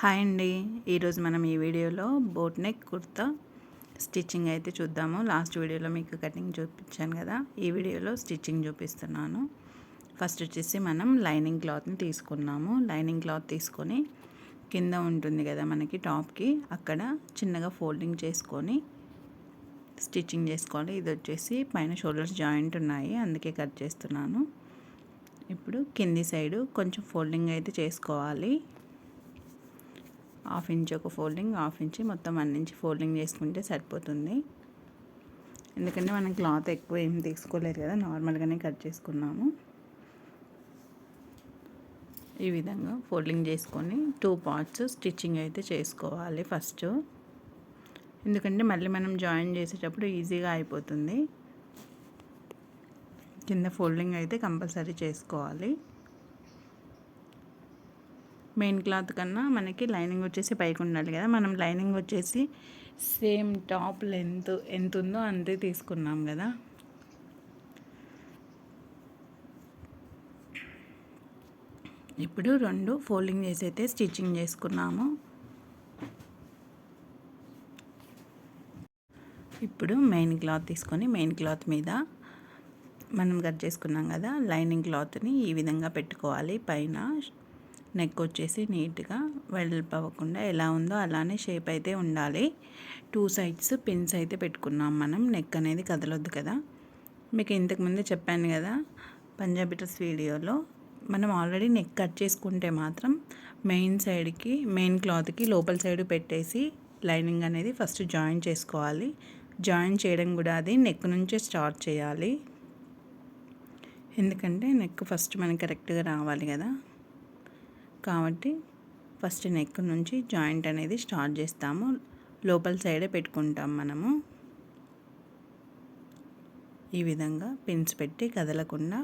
Hi అండి. ఈరోజు మనం ఈ వీడియోలో బోట్ నెక్ కుర్తా స్టిచ్చింగ్ అయితే చూద్దాము. లాస్ట్ వీడియోలో మీకు కటింగ్ చూపించాను కదా. ఈ వీడియోలో స్టిచ్చింగ్ చూపిస్తున్నాను. ఫస్ట్ వచ్చేసి మనం లైనింగ్ క్లాత్ని తీసుకున్నాము. లైనింగ్ క్లాత్ తీసుకొని కింద ఉంటుంది కదా మనకి టాప్కి. అక్కడ చిన్నగా ఫోల్డింగ్ చేసుకొని స్టిచ్చింగ్ చేసుకోవాలి. ఇది వచ్చేసి పైన షోల్డర్స్ జాయింట్ ఉన్నాయి. అందుకే కట్ చేస్తున్నాను. ఇప్పుడు కింది సైడు కొంచెం ఫోల్డింగ్ అయితే చేసుకోవాలి. హాఫ్ ఇంచ్ ఒక ఫోల్డింగ్ హాఫ్ ఇంచ్ మొత్తం వన్ ఇంచ్ ఫోల్డింగ్ చేసుకుంటే సరిపోతుంది. ఎందుకంటే మనం క్లాత్ ఎక్కువ ఏం తీసుకోలేదు కదా నార్మల్గానే కట్ చేసుకున్నాము. ఈ విధంగా ఫోల్డింగ్ చేసుకొని టూ పార్ట్స్ స్టిచ్చింగ్ అయితే చేసుకోవాలి ఫస్ట్. ఎందుకంటే మళ్ళీ మనం జాయిన్ చేసేటప్పుడు ఈజీగా అయిపోతుంది. కింద ఫోల్డింగ్ అయితే కంపల్సరీ చేసుకోవాలి. మెయిన్ క్లాత్ కన్నా మనకి లైనింగ్ వచ్చేసి పైకి ఉండాలి కదా. మనం లైనింగ్ వచ్చేసి సేమ్ టాప్ లెంత్ ఎంత ఉందో అంతే తీసుకున్నాం కదా. ఇప్పుడు రెండు ఫోల్డింగ్ చేసి అయితే స్టిచ్చింగ్ చేసుకున్నాము. ఇప్పుడు మెయిన్ క్లాత్ తీసుకొని మెయిన్ క్లాత్ మీద మనం కట్ చేసుకున్నాం కదా. లైనింగ్ క్లాత్ని ఈ విధంగా పెట్టుకోవాలి. పైన నెక్ వచ్చేసి నీట్గా వెడల్పు అవ్వకుండా ఎలా ఉందో అలానే షేప్ అయితే ఉండాలి. టూ సైడ్స్ పిన్స్ అయితే పెట్టుకున్నాం మనం నెక్ అనేది కదలొద్దు కదా. మీకు ఇంతకుముందే చెప్పాను కదా పంజాబీ డ్రెస్ వీడియోలో మనం ఆల్రెడీ నెక్ కట్ చేసుకుంటే మాత్రం మెయిన్ సైడ్కి మెయిన్ క్లాత్కి లోపల సైడ్ పెట్టేసి లైనింగ్ అనేది ఫస్ట్ జాయిన్ చేసుకోవాలి. జాయిన్ చేయడం కూడా అది నెక్ నుంచే స్టార్ట్ చేయాలి. ఎందుకంటే నెక్ ఫస్ట్ మనకి కరెక్ట్గా రావాలి కదా. కాబట్టి ఫస్ట్ నెక్ నుంచి జాయింట్ అనేది స్టార్ట్ చేస్తాము. లోపల సైడే పెట్టుకుంటాం మనము. ఈ విధంగా పిన్స్ పెట్టి కదలకుండా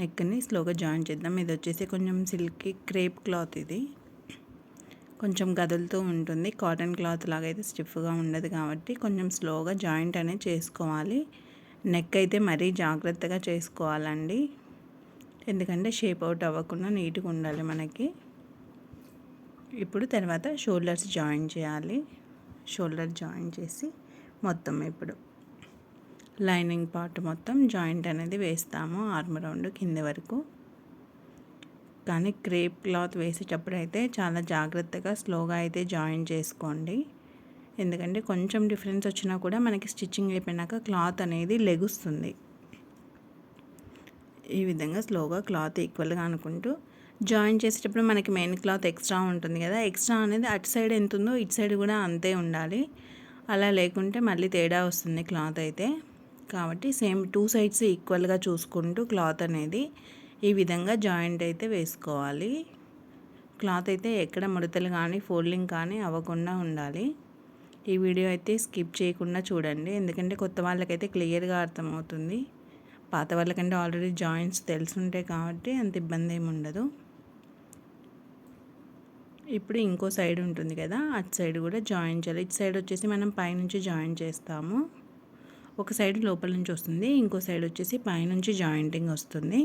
నెక్ని స్లోగా జాయిన్ చేద్దాం. ఇది వచ్చేసి కొంచెం సిల్కీ క్రేప్ క్లాత్ ఇది. కొంచెం కదులుతూ ఉంటుంది. కాటన్ క్లాత్ లాగా అయితే స్టిఫ్గా ఉండదు కాబట్టి కొంచెం స్లోగా జాయింట్ అనేది చేసుకోవాలి. నెక్ అయితే మరీ జాగ్రత్తగా చేసుకోవాలండి. ఎందుకంటే షేప్ అవుట్ అవ్వకుండా నీట్గా ఉండాలి మనకి. ఇప్పుడు తర్వాత షోల్డర్స్ జాయిన్ చేయాలి. షోల్డర్ జాయిన్ చేసి మొత్తం ఇప్పుడు లైనింగ్ పార్ట్ మొత్తం జాయింట్ అనేది వేస్తాము ఆర్మ్ రౌండ్ కింద వరకు. కానీ క్రేప్ క్లాత్ వేసేటప్పుడు అయితే చాలా జాగ్రత్తగా స్లోగా అయితే జాయిన్ చేసుకోండి. ఎందుకంటే కొంచెం డిఫరెన్స్ వచ్చినా కూడా మనకి స్టిచ్చింగ్ అయిపోయినాక క్లాత్ అనేది లెగుస్తుంది. ఈ విధంగా స్లోగా క్లాత్ ఈక్వల్గా అనుకుంటూ జాయిన్ చేసేటప్పుడు మనకి మెయిన్ క్లాత్ ఎక్స్ట్రా ఉంటుంది కదా. ఎక్స్ట్రా అనేది అటు సైడ్ ఎంత ఉందో ఇటు సైడ్ కూడా అంతే ఉండాలి. అలా లేకుంటే మళ్ళీ తేడా వస్తుంది క్లాత్ అయితే. కాబట్టి సేమ్ టూ సైడ్స్ ఈక్వల్గా చూసుకుంటూ క్లాత్ అనేది ఈ విధంగా జాయింట్ అయితే వేసుకోవాలి. క్లాత్ అయితే ఎక్కడ ముడతలు కానీ ఫోల్డింగ్ కానీ అవ్వకుండా ఉండాలి. ఈ వీడియో అయితే స్కిప్ చేయకుండా చూడండి. ఎందుకంటే కొత్త వాళ్ళకైతే క్లియర్గా అర్థమవుతుంది. పాత వాళ్ళకంటే ఆల్రెడీ జాయింట్స్ తెలుసుంటాయి కాబట్టి అంత ఇబ్బంది ఏమి ఉండదు. ఇప్పుడు ఇంకో సైడ్ ఉంటుంది కదా అటు సైడ్ కూడా జాయిన్ చేయాలి. ఇటు సైడ్ వచ్చేసి మనం పైనుంచి జాయిన్ చేస్తాము. ఒక సైడ్ లోపల నుంచి వస్తుంది ఇంకో సైడ్ వచ్చేసి పైనుంచి జాయింటింగ్ వస్తుంది.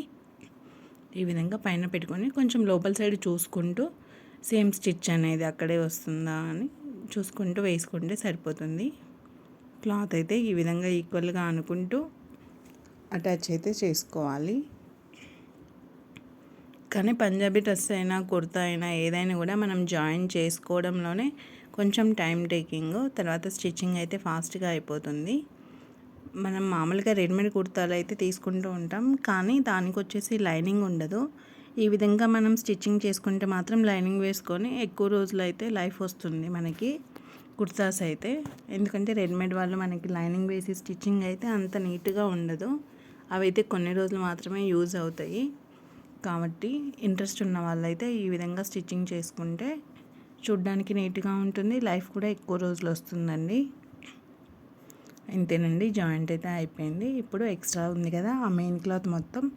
ఈ విధంగా పైన పెట్టుకొని కొంచెం లోపల సైడ్ చూసుకుంటూ సేమ్ స్టిచ్ అనేది అక్కడే వస్తుందా అని చూసుకుంటూ వేసుకుంటే సరిపోతుంది. క్లాత్ అయితే ఈ విధంగా ఈక్వల్గా అనుకుంటూ అటాచ్ అయితే చేసుకోవాలి. కానీ పంజాబీ డ్రెస్ అయినా కుర్తా అయినా ఏదైనా కూడా మనం జాయిన్ చేసుకోవడంలోనే కొంచెం టైం టేకింగ్. తర్వాత స్టిచ్చింగ్ అయితే ఫాస్ట్గా అయిపోతుంది. మనం మామూలుగా రెడీమేడ్ కుర్తాలు అయితే తీసుకుంటూ ఉంటాం. కానీ దానికి వచ్చేసి లైనింగ్ ఉండదు. ఈ విధంగా మనం స్టిచ్చింగ్ చేసుకుంటే మాత్రం లైనింగ్ వేసుకొని ఎక్కువ రోజులు అయితే లైఫ్ వస్తుంది మనకి కుర్తాస్ అయితే. ఎందుకంటే రెడీమేడ్ వాళ్ళు మనకి లైనింగ్ వేసి స్టిచ్చింగ్ అయితే అంత నీట్గా ఉండదు. అవైతే కొన్ని రోజులు మాత్రమే యూజ్ అవుతాయి. కాబట్టి ఇంట్రెస్ట్ ఉన్న వాళ్ళైతే ఈ విధంగా స్టిచ్చింగ్ చేసుకుంటే చూడ్డానికి నీట్గా ఉంటుంది. లైఫ్ కూడా ఎక్కువ రోజులు వస్తుందండి. ఇంతేనండి. జాయింట్ అయితే అయిపోయింది. ఇప్పుడు ఎక్స్ట్రా ఉంది కదా ఆ మెయిన్ క్లాత్ మొత్తం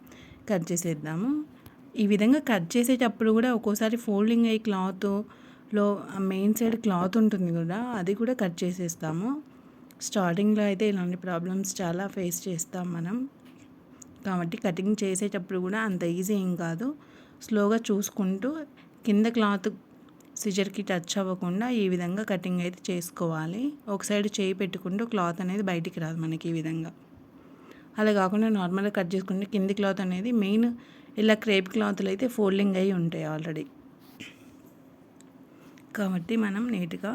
కట్ చేసేద్దాము. ఈ విధంగా కట్ చేసేటప్పుడు కూడా ఒక్కోసారి ఫోల్డింగ్ అయ్యి క్లాత్లో మెయిన్ సైడ్ క్లాత్ ఉంటుంది కూడా అది కూడా కట్ చేసేస్తాము. స్టార్టింగ్లో అయితే ఇలాంటి ప్రాబ్లమ్స్ చాలా ఫేస్ చేస్తాం మనం. కాబట్టి కటింగ్ చేసేటప్పుడు కూడా అంత ఈజీ ఏం కాదు. స్లోగా చూసుకుంటూ కింద క్లాత్ సిజర్కి టచ్ అవ్వకుండా ఈ విధంగా కటింగ్ అయితే చేసుకోవాలి. ఒక సైడ్ చేయి పెట్టుకుంటూ క్లాత్ అనేది బయటికి రాదు మనకి ఈ విధంగా. అలా కాకుండా నార్మల్గా కట్ చేసుకుంటే కింది క్లాత్ అనేది మెయిన్ ఇలా క్రేప్ క్లాత్లు అయితే ఫోల్డింగ్ అయి ఉంటాయి ఆల్రెడీ. కాబట్టి మనం నీట్గా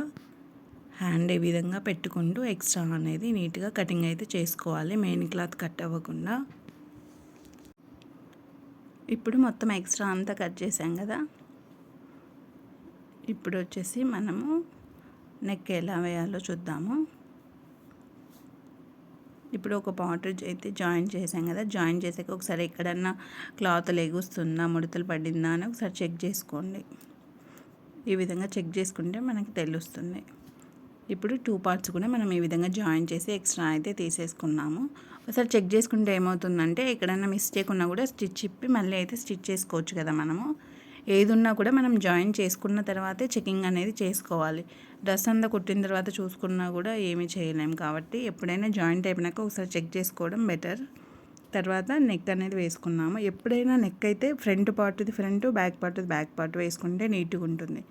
హ్యాండ్ ఈ విధంగా పెట్టుకుంటూ ఎక్స్ట్రా అనేది నీట్గా కటింగ్ అయితే చేసుకోవాలి. మెయిన్ క్లాత్ కట్ అవ్వకుండా. ఇప్పుడు మొత్తం ఎక్స్ట్రా అంతా కట్ చేసాం కదా. ఇప్పుడు వచ్చేసి మనము నెక్ ఎలా వేయాలో చూద్దాము. ఇప్పుడు ఒక పాట్ అయితే జాయిన్ చేసాం కదా. జాయిన్ చేసాక ఒకసారి ఎక్కడన్నా క్లాత్ లెగుస్తుందా ముడతలు పడిందా అని ఒకసారి చెక్ చేసుకోండి. ఈ విధంగా చెక్ చేసుకుంటే మనకి తెలుస్తుంది. ఇప్పుడు టూ పార్ట్స్ కూడా మనం ఈ విధంగా జాయిన్ చేసి ఎక్స్ట్రా అయితే తీసేసుకున్నాము. ఒకసారి చెక్ చేసుకుంటే ఏమవుతుందంటే ఎక్కడైనా మిస్టేక్ ఉన్నా కూడా స్టిచ్ ఇప్పి మళ్ళీ అయితే స్టిచ్ చేసుకోవచ్చు కదా మనము. ఏది ఉన్నా కూడా మనం జాయిన్ చేసుకున్న తర్వాతే చెకింగ్ అనేది చేసుకోవాలి. డ్రెస్ అంతా కుట్టిన తర్వాత చూసుకున్నా కూడా ఏమీ చేయలేము కాబట్టి ఎప్పుడైనా జాయింట్ అయిపోయినాక ఒకసారి చెక్ చేసుకోవడం బెటర్ తర్వాత నెక్ అనేది వేసుకున్నాము. ఎప్పుడైనా నెక్ అయితే ఫ్రంట్ పార్ట్ది ఫ్రంట్ బ్యాక్ పార్ట్ది బ్యాక్ పార్ట్ వేసుకుంటే నీట్గా ఉంటుంది.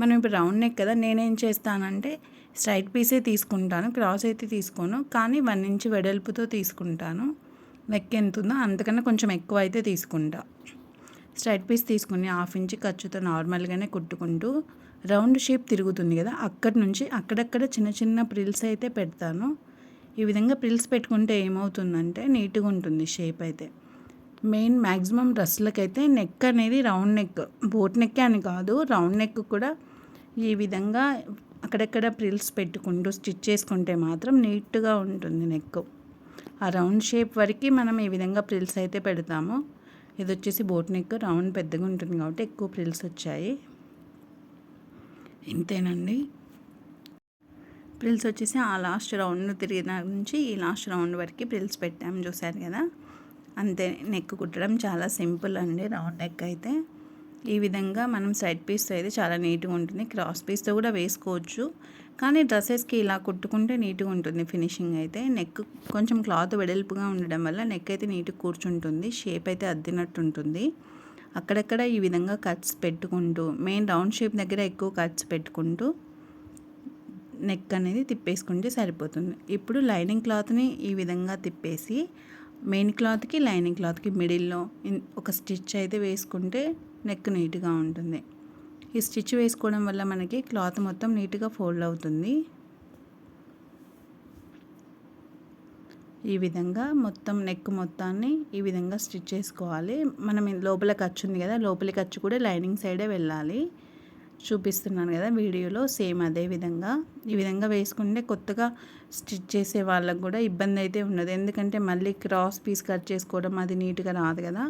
మనం ఇప్పుడు రౌండ్ నెక్ కదా నేనేం చేస్తానంటే స్ట్రైట్ పీసే తీసుకుంటాను క్రాస్ అయితే తీసుకోను కానీ వన్ ఇంచ్ వెడల్పుతో తీసుకుంటాను. నెక్ ఎంత ఉందో అంతకన్నా కొంచెం ఎక్కువ అయితే తీసుకుంటా. స్ట్రైట్ పీస్ తీసుకుని హాఫ్ ఇంచ్ ఖర్చుతో నార్మల్గానే కుట్టుకుంటూ రౌండ్ షేప్ తిరుగుతుంది కదా అక్కడి నుంచి అక్కడక్కడ చిన్న చిన్న ప్రిల్స్ అయితే పెడతాను. ఈ విధంగా ప్రిల్స్ పెట్టుకుంటే ఏమవుతుందంటే నీట్గా ఉంటుంది షేప్ అయితే. మెయిన్ మ్యాక్సిమం డ్రెస్లకైతే నెక్ అనేది రౌండ్ నెక్ బోట్ నెక్ అని కాదు. రౌండ్ నెక్ కూడా ఈ విధంగా అక్కడక్కడ ప్రిల్స్ పెట్టుకుంటూ స్టిచ్ చేసుకుంటే మాత్రం నీట్గా ఉంటుంది నెక్ ఆ రౌండ్ షేప్ వరకు మనం ఈ విధంగా ప్రిల్స్ అయితే పెడతాము. ఇది వచ్చేసి బోట్ నెక్ రౌండ్ పెద్దగా ఉంటుంది కాబట్టి ఎక్కువ ప్రిల్స్ వచ్చాయి. ఇంతేనండి. ప్రిల్స్ వచ్చేసి ఆ లాస్ట్ రౌండ్ తిరిగిన నుంచి ఈ లాస్ట్ రౌండ్ వరకు ప్రిల్స్ పెట్టాము చూసారు కదా. అంతే నెక్ కుట్టడం చాలా సింపుల్ అండి రౌండ్ నెక్ అయితే. ఈ విధంగా మనం సైడ్ పీస్తో అయితే చాలా నీట్గా ఉంటుంది. క్రాస్ పీస్తో కూడా వేసుకోవచ్చు. కానీ డ్రెస్సెస్కి ఇలా కుట్టుకుంటే నీట్గా ఉంటుంది ఫినిషింగ్ అయితే. నెక్ కొంచెం క్లాత్ వెడల్పుగా ఉండడం వల్ల నెక్ అయితే నీట్గా కూర్చుంటుంది షేప్ అయితే అద్దినట్టు ఉంటుంది. అక్కడక్కడ ఈ విధంగా కట్స్ పెట్టుకుంటూ మెయిన్ రౌండ్ షేప్ దగ్గర ఎక్కువ కట్స్ పెట్టుకుంటూ నెక్ అనేది తిప్పేసుకుంటే సరిపోతుంది. ఇప్పుడు లైనింగ్ క్లాత్ని ఈ విధంగా తిప్పేసి మెయిన్ క్లాత్కి లైనింగ్ క్లాత్కి మిడిల్లో ఒక స్టిచ్ అయితే వేసుకుంటే నెక్ నీట్గా ఉంటుంది. ఈ స్టిచ్ వేసుకోవడం వల్ల మనకి క్లాత్ మొత్తం నీట్గా ఫోల్డ్ అవుతుంది. ఈ విధంగా మొత్తం నెక్ మొత్తాన్ని ఈ విధంగా స్టిచ్ చేసుకోవాలి. మనం లోపల ఖర్చు ఉంది కదా లోపలి ఖర్చు కూడా లైనింగ్ సైడే వెళ్ళాలి. చూపిస్తున్నాను కదా వీడియోలో సేమ్ అదే విధంగా. ఈ విధంగా వేసుకుంటే కొత్తగా స్టిచ్ చేసే వాళ్ళకు కూడా ఇబ్బంది అయితే ఉండదు ఎందుకంటే మళ్ళీ క్రాస్ పీస్ కట్ చేసుకోవడం అది నీట్గా రాదు కదా.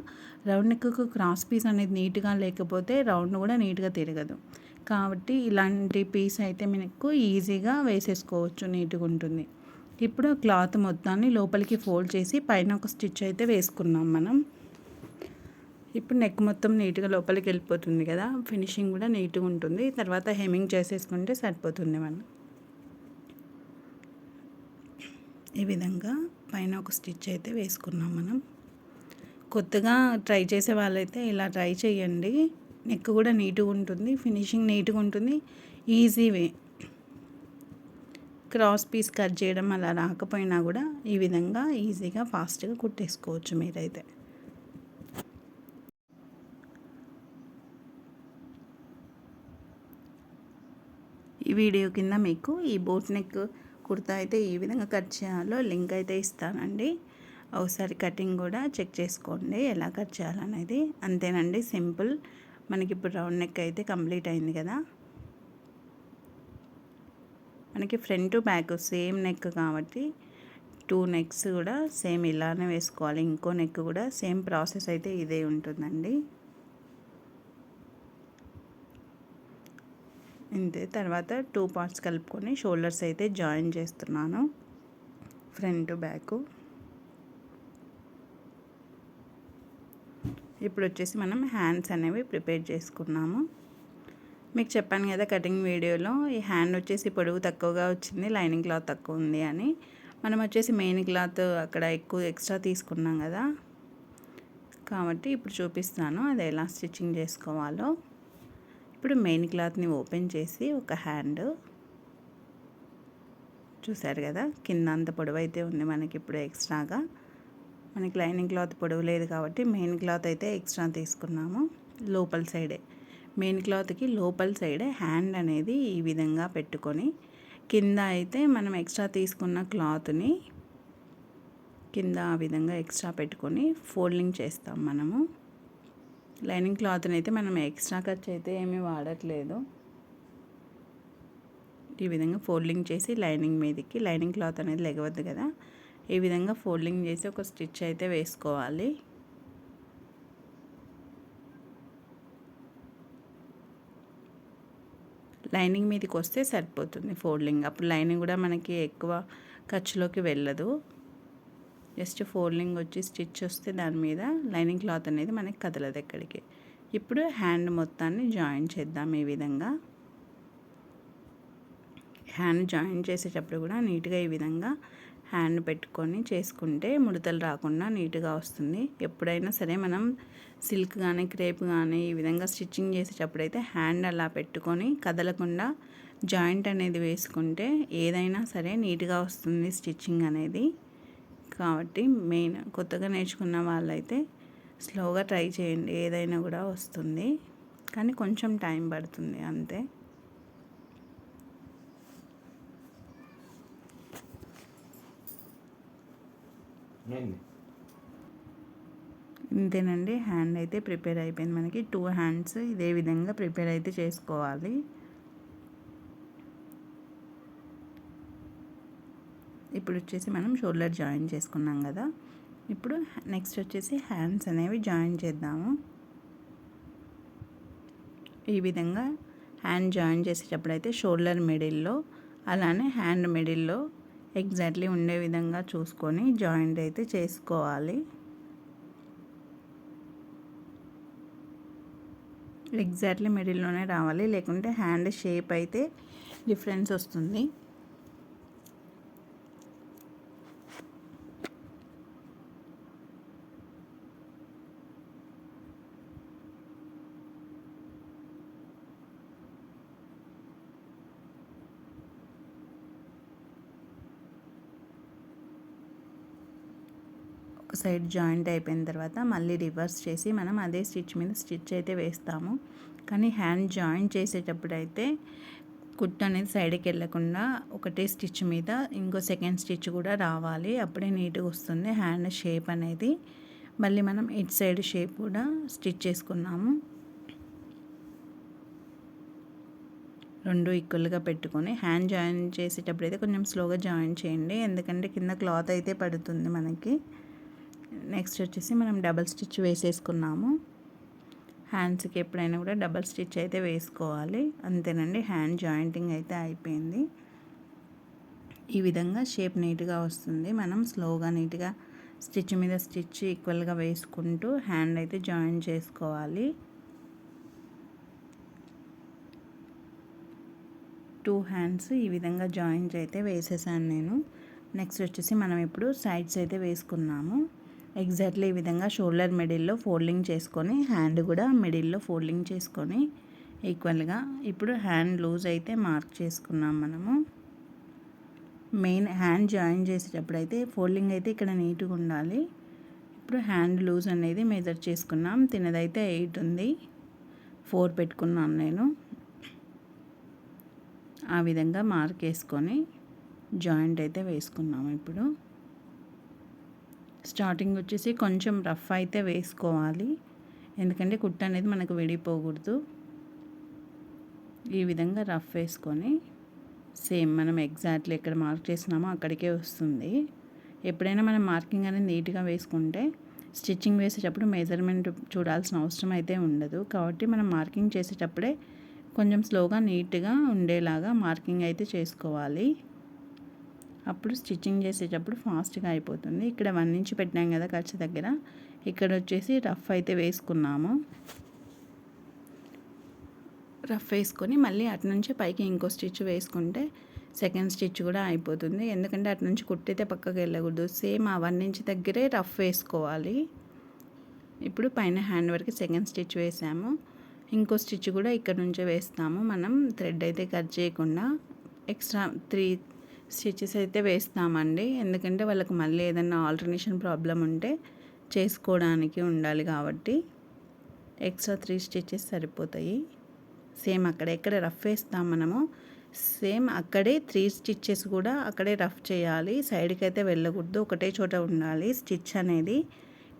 రౌండ్ నెక్కు క్రాస్ పీస్ అనేది నీట్గా లేకపోతే రౌండ్ కూడా నీట్గా తిరగదు. కాబట్టి ఇలాంటి పీస్ అయితే మనకు ఈజీగా వేసేసుకోవచ్చు నీట్గా ఉంటుంది. ఇప్పుడు క్లాత్ మొత్తాన్ని లోపలికి ఫోల్డ్ చేసి పైన ఒక స్టిచ్ అయితే వేసుకున్నాం మనం. ఇప్పుడు నెక్ మొత్తం నీట్గా లోపలికి వెళ్ళిపోతుంది కదా. ఫినిషింగ్ కూడా నీట్గా ఉంటుంది. తర్వాత హెమ్మింగ్ చేసేసుకుంటే సరిపోతుంది మనం. ఈ విధంగా పైన ఒక స్టిచ్ అయితే వేసుకున్నాం మనం. కొత్తగా ట్రై చేసే వాళ్ళైతే ఇలా ట్రై చేయండి. నెక్ కూడా నీట్గా ఉంటుంది ఫినిషింగ్ నీట్గా ఉంటుంది easy way. Cross piece cut చేయడం అలా రాకపోయినా కూడా ఈ విధంగా ఈజీగా ఫాస్ట్గా కుట్టేసుకోవచ్చు మీరైతే. ఈ వీడియో కింద మీకు ఈ బోట్ నెక్ కుర్తా అయితే ఈ విధంగా కట్ చేయాలో లింక్ అయితే ఇస్తానండి. ఒకసారి కటింగ్ కూడా చెక్ చేసుకోండి ఎలా కట్ చేయాలనేది. అంతేనండి సింపుల్. మనకి ఇప్పుడు రౌండ్ నెక్ అయితే కంప్లీట్ అయింది కదా. మనకి ఫ్రంట్ బ్యాక్ సేమ్ నెక్ కాబట్టి టూ నెక్స్ కూడా సేమ్ ఇలానే వేసుకోవాలి. ఇంకో నెక్ కూడా సేమ్ ప్రాసెస్ అయితే ఇదే ఉంటుందండి. ఇంతే. తర్వాత టూ పార్ట్స్ కలుపుకొని షోల్డర్స్ అయితే జాయిన్ చేస్తున్నాను. Front back. ఇప్పుడు వచ్చేసి మనం హ్యాండ్స్ అనేవి ప్రిపేర్ చేసుకున్నాము. మీకు చెప్పాను కదా కటింగ్ వీడియోలో ఈ హ్యాండ్ వచ్చేసి పొడవు తక్కువగా వచ్చింది లైనింగ్ క్లాత్ తక్కువ ఉంది అని. మనం వచ్చేసి మెయిన్ క్లాత్ అక్కడ ఎక్కువ ఎక్స్ట్రా తీసుకున్నాం కదా. కాబట్టి ఇప్పుడు చూపిస్తాను అది ఎలా స్టిచ్చింగ్ చేసుకోవాలో. ఇప్పుడు మెయిన్ క్లాత్ని ఓపెన్ చేసి ఒక హ్యాండ్ చూసారు కదా కింద అంత పొడవు అయితే ఉంది మనకి ఇప్పుడు ఎక్స్ట్రాగా. మనకి లైనింగ్ క్లాత్ పొడవు లేదు కాబట్టి మెయిన్ క్లాత్ అయితే ఎక్స్ట్రా తీసుకున్నాము లోపల సైడే. మెయిన్ క్లాత్కి లోపల సైడే హ్యాండ్ అనేది ఈ విధంగా పెట్టుకొని కింద అయితే మనం ఎక్స్ట్రా తీసుకున్న క్లాత్ని కింద ఆ విధంగా ఎక్స్ట్రా పెట్టుకొని ఫోల్డింగ్ చేస్తాం మనము. లైనింగ్ క్లాత్ని అయితే మనం ఎక్స్ట్రా ఖర్చు అయితే ఏమీ వాడట్లేదు. ఈ విధంగా ఫోల్డింగ్ చేసి లైనింగ్ మీదకి లైనింగ్ క్లాత్ అనేది లెగవద్దు కదా. ఈ విధంగా ఫోల్డింగ్ చేసి ఒక స్టిచ్ అయితే వేసుకోవాలి. లైనింగ్ మీదకి వస్తే సరిపోతుంది ఫోల్డింగ్. అప్పుడు లైనింగ్ కూడా మనకి ఎక్కువ ఖర్చులోకి వెళ్ళదు. జస్ట్ ఫోల్డింగ్ వచ్చి స్టిచ్ వస్తే దాని మీద లైనింగ్ క్లాత్ అనేది మనకి కదలదు ఎక్కడికి. ఇప్పుడు హ్యాండ్ మొత్తాన్ని జాయిన్ చేద్దాం ఈ విధంగా. హ్యాండ్ జాయిన్ చేసేటప్పుడు కూడా నీట్గా ఈ విధంగా హ్యాండ్ పెట్టుకొని చేసుకుంటే ముడతలు రాకుండా నీట్గా వస్తుంది. ఎప్పుడైనా సరే మనం సిల్క్ కానీ క్రేప్ కానీ ఈ విధంగా స్టిచ్చింగ్ చేసేటప్పుడు అయితే హ్యాండ్ అలా పెట్టుకొని కదలకుండా జాయింట్ అనేది వేసుకుంటే ఏదైనా సరే నీట్గా వస్తుంది స్టిచ్చింగ్ అనేది. కాబట్టి మెయిన్ కొత్తగా నేర్చుకున్న వాళ్ళైతే స్లోగా ట్రై చేయండి ఏదైనా కూడా వస్తుంది. కానీ కొంచెం టైం పడుతుంది అంతే. ఇంతేనండి హ్యాండ్ అయితే ప్రిపేర్ అయిపోయింది మనకి. టూ హ్యాండ్స్ ఇదే విధంగా ప్రిపేర్ అయితే చేసుకోవాలి. ఇప్పుడు వచ్చేసి మనం షోల్డర్ జాయిన్ చేసుకున్నాం కదా. ఇప్పుడు నెక్స్ట్ వచ్చేసి హ్యాండ్స్ అనేవి జాయిన్ చేద్దాము. ఈ విధంగా హ్యాండ్ జాయిన్ చేసేటప్పుడు అయితే షోల్డర్ మిడిల్లో అలానే హ్యాండ్ మిడిల్లో ఎగ్జాక్ట్లీ ఉండే విధంగా చూసుకొని జాయింట్ అయితే చేసుకోవాలి. ఎగ్జాక్ట్లీ మిడిల్లోనే రావాలి. లేకుంటే హ్యాండ్ షేప్ అయితే డిఫరెన్స్ వస్తుంది. సైడ్ జాయింట్ అయిపోయిన తర్వాత మళ్ళీ రివర్స్ చేసి మనం అదే స్టిచ్ మీద స్టిచ్ అయితే వేస్తాము. కానీ హ్యాండ్ జాయిన్ చేసేటప్పుడు అయితే కుట్ అనేది సైడ్కి వెళ్ళకుండా ఒకటే స్టిచ్ మీద ఇంకో సెకండ్ స్టిచ్ కూడా రావాలి. అప్పుడే నీట్గా వస్తుంది హ్యాండ్ షేప్ అనేది. మళ్ళీ మనం ఇట్ సైడ్ షేప్ కూడా స్టిచ్ చేసుకున్నాము. రెండు ఈక్వల్గా పెట్టుకొని హ్యాండ్ జాయిన్ చేసేటప్పుడు అయితే కొంచెం స్లోగా జాయిన్ చేయండి. ఎందుకంటే కింద క్లాత్ అయితే పడుతుంది మనకి. నెక్స్ట్ వచ్చేసి మనం డబల్ స్టిచ్ వేసేసుకున్నాము. హ్యాండ్స్కి ఎప్పుడైనా కూడా డబల్ స్టిచ్ అయితే వేసుకోవాలి. అంతేనండి హ్యాండ్ జాయింటింగ్ అయితే అయిపోయింది. ఈ విధంగా షేప్ నీట్గా వస్తుంది. మనం స్లోగా నీట్గా స్టిచ్ మీద స్టిచ్ ఈక్వల్గా వేసుకుంటూ హ్యాండ్ అయితే జాయిన్ చేసుకోవాలి. టూ హ్యాండ్స్ ఈ విధంగా జాయింట్ అయితే వేసేసాను నేను. నెక్స్ట్ వచ్చేసి మనం ఇప్పుడు సైడ్స్ అయితే వేసుకున్నాము. ఎగ్జాక్ట్లీ ఈ విధంగా షోల్డర్ మిడిల్లో ఫోల్డింగ్ చేసుకొని హ్యాండ్ కూడా మిడిల్లో ఫోల్డింగ్ చేసుకొని ఈక్వల్గా ఇప్పుడు హ్యాండ్ లూజ్ అయితే మార్క్ చేసుకున్నాం మనము. మెయిన్ హ్యాండ్ జాయిన్ చేసేటప్పుడు అయితే ఫోల్డింగ్ అయితే ఇక్కడ నీట్గా ఉండాలి. ఇప్పుడు హ్యాండ్ లూజ్ అనేది మెజర్ చేసుకున్నాం. తినదైతే ఎయిట్ ఉంది. ఫోర్ పెట్టుకున్నాను నేను. ఆ విధంగా మార్క్ వేసుకొని జాయింట్ అయితే వేసుకున్నాము ఇప్పుడు. స్టార్టింగ్ వచ్చేసి కొంచెం రఫ్ అయితే వేసుకోవాలి. ఎందుకంటే కుట్ట అనేది మనకు విడిపోకూడదు. ఈ విధంగా రఫ్ వేసుకొని సేమ్ మనం ఎగ్జాక్ట్లీ ఎక్కడ మార్క్ చేసినామో అక్కడికే వస్తుంది. ఎప్పుడైనా మనం మార్కింగ్ అనేది నీట్గా వేసుకుంటే స్టిచ్చింగ్ వేసేటప్పుడు మెజర్మెంట్ చూడాల్సిన అవసరం అయితే ఉండదు. కాబట్టి మనం మార్కింగ్ చేసేటప్పుడే కొంచెం స్లోగా నీట్గా ఉండేలాగా మార్కింగ్ అయితే చేసుకోవాలి. అప్పుడు స్టిచ్చింగ్ చేసేటప్పుడు ఫాస్ట్గా అయిపోతుంది. ఇక్కడ వన్ ఇంచ్ పెట్టినాం కదా ఖర్చు దగ్గర. ఇక్కడ వచ్చేసి రఫ్ అయితే వేసుకున్నాము. రఫ్ వేసుకొని మళ్ళీ అటు నుంచి పైకి ఇంకో స్టిచ్ వేసుకుంటే సెకండ్ స్టిచ్ కూడా అయిపోతుంది. ఎందుకంటే అటు నుంచి కుట్టయితే పక్కకి వెళ్ళకూడదు. సేమ్ ఆ వన్ ఇంచ్ దగ్గరే రఫ్ వేసుకోవాలి. ఇప్పుడు పైన హ్యాండ్ వరకు సెకండ్ స్టిచ్ వేసాము. ఇంకో స్టిచ్ కూడా ఇక్కడ నుంచే వేస్తాము. మనం థ్రెడ్ అయితే కట్ చేయకుండా ఎక్స్ట్రా త్రీ స్టిచెస్ అయితే వేస్తామండి. ఎందుకంటే వాళ్ళకి మళ్ళీ ఏదైనా ఆల్టర్నేషన్ ప్రాబ్లం ఉంటే చేసుకోవడానికి ఉండాలి కాబట్టి ఎక్స్ట్రా త్రీ స్టిచెస్ సరిపోతాయి. సేమ్ అక్కడ ఎక్కడ రఫ్ వేస్తాం మనము. సేమ్ అక్కడే త్రీ స్టిచ్చెస్ కూడా అక్కడే రఫ్ చేయాలి. సైడ్కి అయితే వెళ్ళకూడదు. ఒకటే చోట ఉండాలి స్టిచ్ అనేది.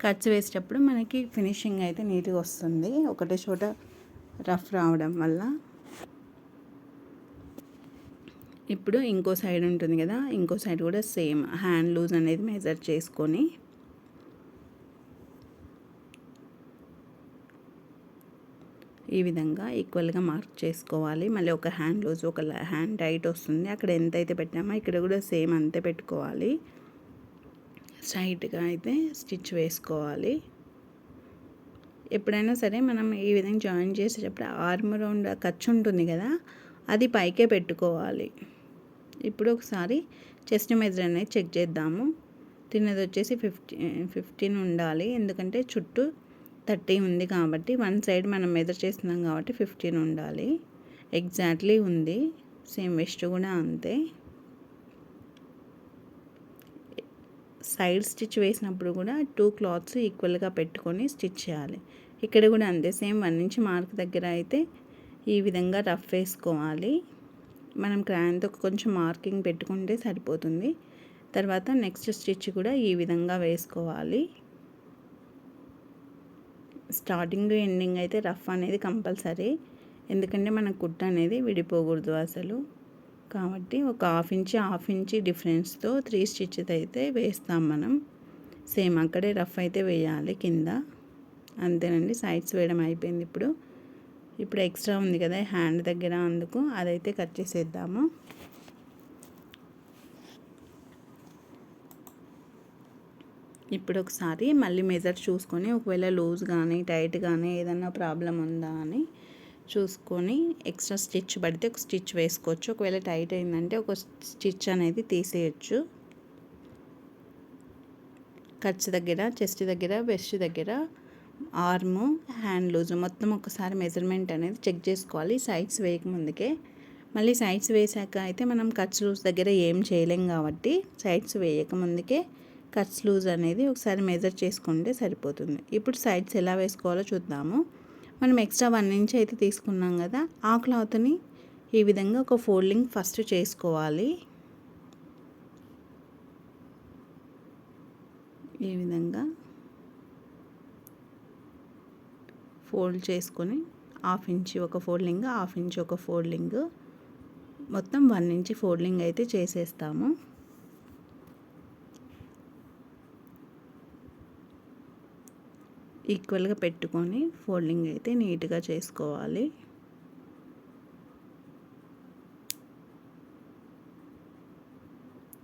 కట్స్ వేసేటప్పుడు మనకి ఫినిషింగ్ అయితే నీట్గా వస్తుంది. ఒకటే చోట రఫ్ రావడం వల్ల ఇప్పుడు ఇంకో సైడ్ ఉంటుంది కదా ఇంకో సైడ్ కూడా సేమ్ హ్యాండ్ లూజ్ అనేది మెజర్ చేసుకొని ఈ విధంగా ఈక్వల్గా మార్క్ చేసుకోవాలి. మళ్ళీ ఒక హ్యాండ్ లూజ్ ఒక హ్యాండ్ టైట్ వస్తుంది. అక్కడ ఎంత అయితే పెట్టామో ఇక్కడ కూడా సేమ్ అంతే పెట్టుకోవాలి. స్ట్రైట్గా అయితే స్టిచ్ వేసుకోవాలి. ఎప్పుడైనా సరే మనం ఈ విధంగా జాయిన్ చేసేటప్పుడు ఆర్మ్ రౌండ్ ఖర్చు ఉంటుంది కదా అది పైకే పెట్టుకోవాలి. ఇప్పుడు ఒకసారి చెస్ట్ మెజర్ అనేది చెక్ చేద్దాము. తిన్నది వచ్చేసి ఫిఫ్టీ ఫిఫ్టీన్ ఉండాలి. ఎందుకంటే చుట్టూ థర్టీ ఉంది కాబట్టి వన్ సైడ్ మనం మెజర్ చేస్తున్నాం కాబట్టి ఫిఫ్టీన్ ఉండాలి. ఎగ్జాక్ట్లీ ఉంది. సేమ్ వెస్ట్ కూడా అంతే. సైడ్ స్టిచ్ వేసినప్పుడు కూడా టూ క్లాత్స్ ఈక్వల్గా పెట్టుకొని స్టిచ్ చేయాలి. ఇక్కడ కూడా అంతే. సేమ్ వన్ నుంచి మార్క్ దగ్గర అయితే ఈ విధంగా రఫ్ వేసుకోవాలి. మనం క్రాన్తో కొంచెం మార్కింగ్ పెట్టుకుంటే సరిపోతుంది. తర్వాత నెక్స్ట్ స్టిచ్ కూడా ఈ విధంగా వేసుకోవాలి. స్టార్టింగ్ ఎండింగ్ అయితే రఫ్ అనేది కంపల్సరీ. ఎందుకంటే మన కుట్ట అనేది విడిపోకూడదు అసలు. కాబట్టి ఒక హాఫ్ ఇంచి హాఫ్ ఇంచి డిఫరెన్స్తో త్రీ స్టిచ్స్ అయితే వేస్తాం మనం. సేమ్ అక్కడే రఫ్ అయితే వేయాలి కింద. అంతేనండి సైడ్స్ వేయడం అయిపోయింది ఇప్పుడు. ఇప్పుడు ఎక్స్ట్రా ఉంది కదా హ్యాండ్ దగ్గర అందుకు అదైతే కట్ చేసేద్దాము. ఇప్పుడు ఒకసారి మళ్ళీ మెజర్ చూసుకొని ఒకవేళ లూజ్ కానీ టైట్ కానీ ఏదైనా ప్రాబ్లం ఉందా అని చూసుకొని ఎక్స్ట్రా స్టిచ్ పడితే ఒక స్టిచ్ వేసుకోవచ్చు. ఒకవేళ టైట్ అయిందంటే ఒక స్టిచ్ అనేది తీసేయచ్చు. కట్స్ దగ్గర చెస్ట్ దగ్గర వెస్ట్ దగ్గర ఆర్మ్ హ్యాండ్ లూజ్. మొత్తం ఒకసారి మెజర్మెంట్ అనేది చెక్ చేసుకోవాలి. సైడ్స్ వేయక ముందుకే. మళ్ళీ సైడ్స్ వేసాక అయితే మనం కట్స్ లూజ్ దగ్గర ఏం చేయలేం కాబట్టి సైడ్స్ వేయక ముందుకే కట్స్ లూజ్ అనేది ఒకసారి మెజర్ చేసుకుంటే సరిపోతుంది. ఇప్పుడు సైడ్స్ ఎలా వేసుకోవాలో చూద్దాము. మనం ఎక్స్ట్రా వన్ ఇంచ్ అయితే తీసుకున్నాం కదా ఆ క్లాత్ని ఈ విధంగా ఒక ఫోల్డింగ్ ఫస్ట్ చేసుకోవాలి. ఈ విధంగా ఫోల్డ్ చేసుకొని హాఫ్ ఇంచ్ ఒక ఫోల్డింగ్ హాఫ్ ఇంచ్ ఒక ఫోల్డింగ్. మొత్తం వన్ ఇంచ్ ఫోల్డింగ్ అయితే చేసేస్తాము. ఈక్వల్గా పెట్టుకొని ఫోల్డింగ్ అయితే నీట్గా చేసుకోవాలి.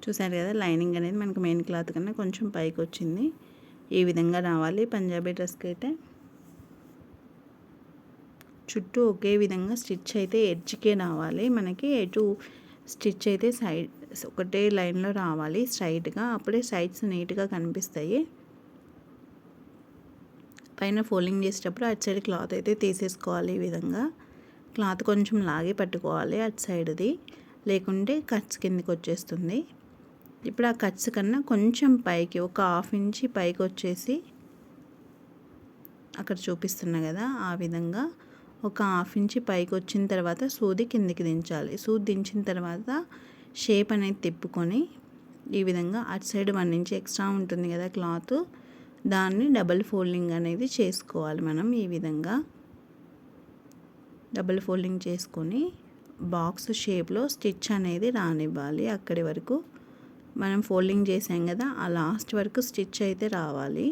చూసారు కదా లైనింగ్ అనేది మనకు మెయిన్ క్లాత్ కన్నా కొంచెం పైకి వచ్చింది ఈ విధంగా రావాలి. పంజాబీ డ్రెస్కి అయితే చుట్టూ ఒకే విధంగా స్టిచ్ అయితే ఎడ్జ్కే రావాలి. మనకి ఎటు స్టిచ్ అయితే సైడ్ ఒకటే లైన్లో రావాలి. స్ట్రైట్గా అప్పుడే సైడ్స్ నీట్గా కనిపిస్తాయి. పైన ఫోల్డింగ్ చేసేటప్పుడు అటు సైడ్ క్లాత్ అయితే తీసేసుకోవాలి ఈ విధంగా. క్లాత్ కొంచెం లాగి పట్టుకోవాలి అటు సైడ్ది. లేకుంటే కట్స్ కిందకి వచ్చేస్తుంది. ఇప్పుడు ఆ కట్స్ కన్నా కొంచెం పైకి ఒక హాఫ్ ఇంచి పైకి వచ్చేసి అక్కడ చూపిస్తున్నా కదా ఆ విధంగా. ఒక హాఫ్ ఇంచ్ పైకి వచ్చిన తర్వాత సూది కిందికి దించాలి. సూది దించిన తర్వాత షేప్ అనేది తిప్పుకొని ఈ విధంగా అటు సైడ్ వన్ ఇంచ్ ఎక్స్ట్రా ఉంటుంది కదా క్లాత్ దాన్ని డబల్ ఫోల్డింగ్ అనేది చేసుకోవాలి మనం ఈ విధంగా. డబల్ ఫోల్డింగ్ చేసుకొని బాక్స్ షేప్లో స్టిచ్ అనేది రానివ్వాలి అక్కడి వరకు. మనం ఫోల్డింగ్ చేసాం కదా ఆ లాస్ట్ వరకు స్టిచ్ అయితే రావాలి.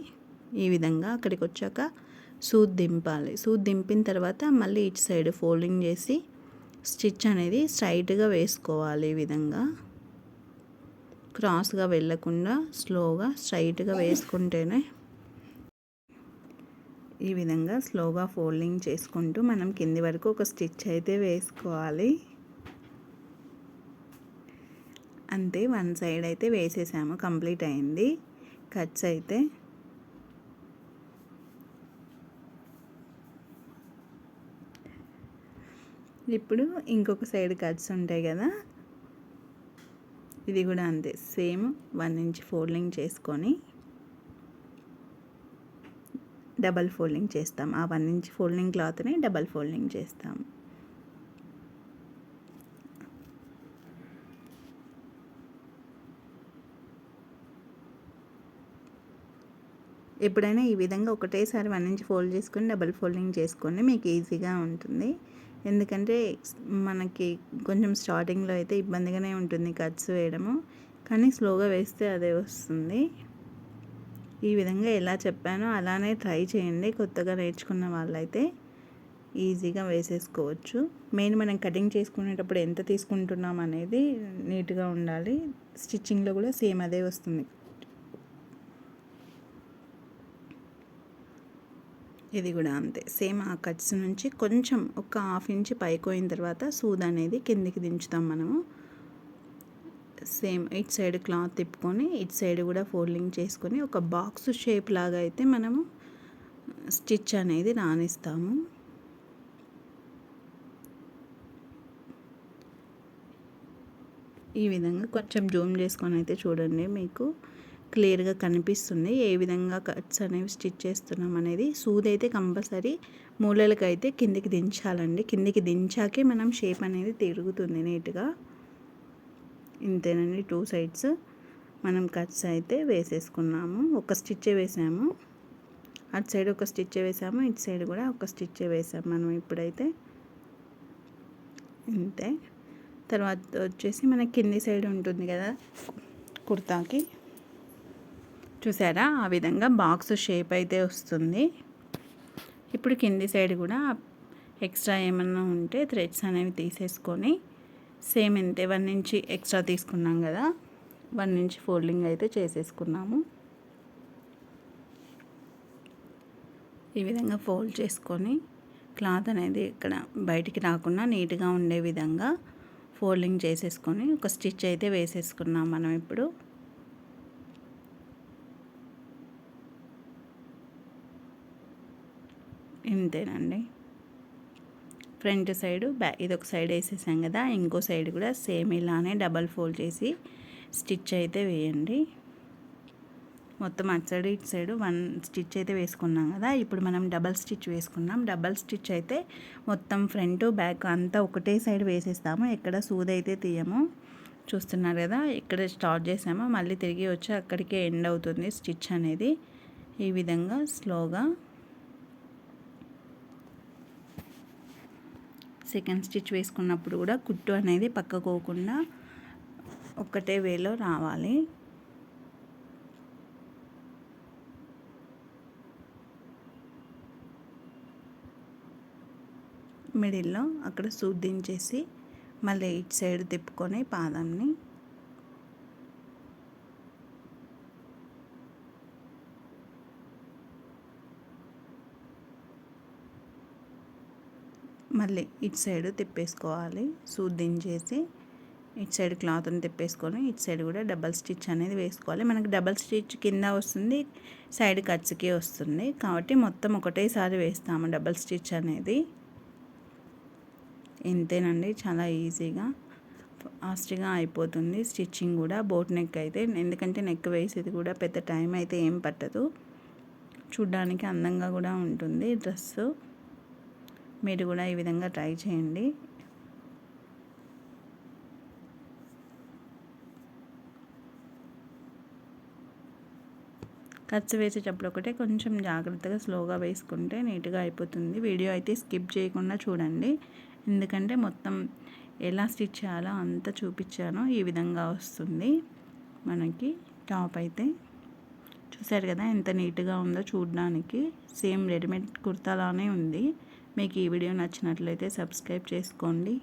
ఈ విధంగా అక్కడికి వచ్చాక సూద్ దింపాలి. సూద్ దింపిన తర్వాత మళ్ళీ ఇటు సైడ్ ఫోల్డింగ్ చేసి స్టిచ్ అనేది స్ట్రైట్గా వేసుకోవాలి ఈ విధంగా. క్రాస్గా వెళ్ళకుండా స్లోగా స్ట్రైట్గా వేసుకుంటేనే ఈ విధంగా స్లోగా ఫోల్డింగ్ చేసుకుంటూ మనం కింది వరకు ఒక స్టిచ్ అయితే వేసుకోవాలి. అంతే వన్ సైడ్ అయితే వేసేసాము కంప్లీట్ అయింది. కట్స్ అయితే ఇప్పుడు ఇంకొక సైడ్ కట్స్ ఉంటాయి కదా. ఇది కూడా అంతే సేమ్ వన్ ఇంచ్ ఫోల్డింగ్ చేసుకొని డబల్ ఫోల్డింగ్ చేస్తాం. ఆ వన్ ఇంచ్ ఫోల్డింగ్ క్లాత్ని డబల్ ఫోల్డింగ్ చేస్తాం. ఎప్పుడైనా ఈ విధంగా ఒకటేసారి వన్ ఇంచ్ ఫోల్డ్ చేసుకొని డబల్ ఫోల్డింగ్ చేసుకొని మీకు ఈజీగా ఉంటుంది. ఎందుకంటే మనకి కొంచెం స్టార్టింగ్లో అయితే ఇబ్బందిగానే ఉంటుంది కట్స్ వేయడము. కానీ స్లోగా వేస్తే అదే వస్తుంది. ఈ విధంగా ఎలా చెప్పానో అలానే ట్రై చేయండి. కొత్తగా నేర్చుకున్న వాళ్ళైతే ఈజీగా వేసేసుకోవచ్చు. మెయిన్ మనం కటింగ్ చేసుకునేటప్పుడు ఎంత తీసుకుంటున్నాం అనేది నీట్గా ఉండాలి. స్టిచ్చింగ్లో కూడా సేమ్ అదే వస్తుంది. ఇది కూడా అంతే. సేమ్ ఆ కట్స్ నుంచి కొంచెం ఒక హాఫ్ ఇంచ్ పైకోయిన తర్వాత సూద్ అనేది కిందికి దించుతాం మనము. సేమ్ ఇట్ సైడ్ క్లాత్ తిప్పుకొని ఇట్ సైడ్ కూడా ఫోల్డింగ్ చేసుకొని ఒక బాక్స్ షేప్ లాగా అయితే మనము స్టిచ్ అనేది రాణిస్తాము. ఈ విధంగా కొంచెం జూమ్ చేసుకొని అయితే చూడండి మీకు. క్లియర్గా కనిపిస్తుంది ఏ విధంగా కట్స్ అనేవి స్టిచ్ చేస్తున్నాం అనేది సూది అయితే కంపల్సరీ మూలలకు అయితే కిందికి దించాలండి. కిందికి దించాకే మనం షేప్ అనేది తిరుగుతుంది నీట్గా. ఇంతేనండి టూ సైడ్స్. మనం కట్స్ అయితే వేసేసుకున్నాము. ఒక స్టిచ్చే వేసాము. అటు సైడ్ ఒక స్టిచ్చే వేసాము. ఇటు సైడ్ కూడా ఒక స్టిచ్చే వేసాము మనం ఇప్పుడైతే. ఇంతే. తర్వాత వచ్చేసి మన కింది సైడ్ ఉంటుంది కదా కుర్తాకి. చూసారా? ఆ విధంగా బాక్స్ షేప్ అయితే వస్తుంది. ఇప్పుడు కింది సైడ్ కూడా ఎక్స్ట్రా ఏమన్నా ఉంటే థ్రెడ్స్ అనేవి తీసేసుకొని సేమ్ ఇంతే వన్ ఇంచ్ ఎక్స్ట్రా తీసుకున్నాం కదా. వన్ ఇంచ్ ఫోల్డింగ్ అయితే చేసేసుకున్నాము. ఈ విధంగా ఫోల్డ్ చేసుకొని క్లాత్ అనేది ఇక్కడ బయటికి రాకుండా నీట్గా ఉండే విధంగా ఫోల్డింగ్ చేసేసుకొని ఒక స్టిచ్ అయితే వేసేసుకున్నాం మనం ఇప్పుడు. ఇంతేనండి. ఫ్రంట్ సైడ్ బ్యా ఇది ఒక సైడ్ వేసేసాం కదా ఇంకో సైడ్ కూడా సేమ్ ఇలానే డబల్ ఫోల్డ్ చేసి స్టిచ్ అయితే వేయండి. మొత్తం అటు సైడ్ ఇటు సైడ్ వన్ స్టిచ్ అయితే వేసుకున్నాం కదా ఇప్పుడు మనం డబల్ స్టిచ్ వేసుకున్నాం. డబల్ స్టిచ్ అయితే మొత్తం ఫ్రంట్ బ్యాక్ అంతా ఒకటే సైడ్ వేసేస్తాము. ఎక్కడ సూది అయితే తీయము. చూస్తున్నారు కదా ఇక్కడ స్టార్ట్ చేసాము. మళ్ళీ తిరిగి వచ్చి అక్కడికే ఎండ్ అవుతుంది స్టిచ్ అనేది. ఈ విధంగా స్లోగా సెకండ్ స్టిచ్ వేసుకున్నప్పుడు కూడా కుట్టు అనేది పక్కకోకుండా ఒక్కటే వేలో రావాలి. మిడిల్లో అక్కడ సూదించేసి మళ్ళీ ఇటు సైడ్ తిప్పుకొని పాదంని మళ్ళీ ఇటు సైడ్ తిప్పేసుకోవాలి. సూదించేసి ఇటు సైడ్ క్లాత్ని తిప్పేసుకొని ఇటు సైడ్ కూడా డబల్ స్టిచ్ అనేది వేసుకోవాలి. మనకి డబల్ స్టిచ్ కింద వస్తుంది సైడ్ కట్స్కి వస్తుంది. కాబట్టి మొత్తం ఒకటేసారి వేస్తాము డబల్ స్టిచ్ అనేది. ఇంతేనండి చాలా ఈజీగా. ఫాస్ట్గా అయిపోతుంది. స్టిచ్చింగ్ కూడా బోట్ నెక్ అయితే ఎందుకంటే నెక్ వేసేది కూడా పెద్ద టైం అయితే ఏం పట్టదు. చూడ్డానికి అందంగా కూడా ఉంటుంది డ్రెస్సు. మీరు కూడా ఈ విధంగా ట్రై చేయండి. ఖర్చు వేసేటప్పుడు ఒకటే కొంచెం జాగ్రత్తగా స్లోగా వేసుకుంటే నీట్గా అయిపోతుంది. వీడియో అయితే స్కిప్ చేయకుండా చూడండి. ఎందుకంటే మొత్తం ఎలా స్టిచ్ చేయాలో అంతా చూపించానో. ఈ విధంగా వస్తుంది మనకి టాప్ అయితే. చూసారు కదా ఎంత నీట్గా ఉందో చూడడానికి. సేమ్ రెడీమేడ్ కుర్తాలానే ఉంది. మీకు ఈ వీడియో నచ్చినట్లయితే సబ్స్క్రైబ్ చేసుకోండి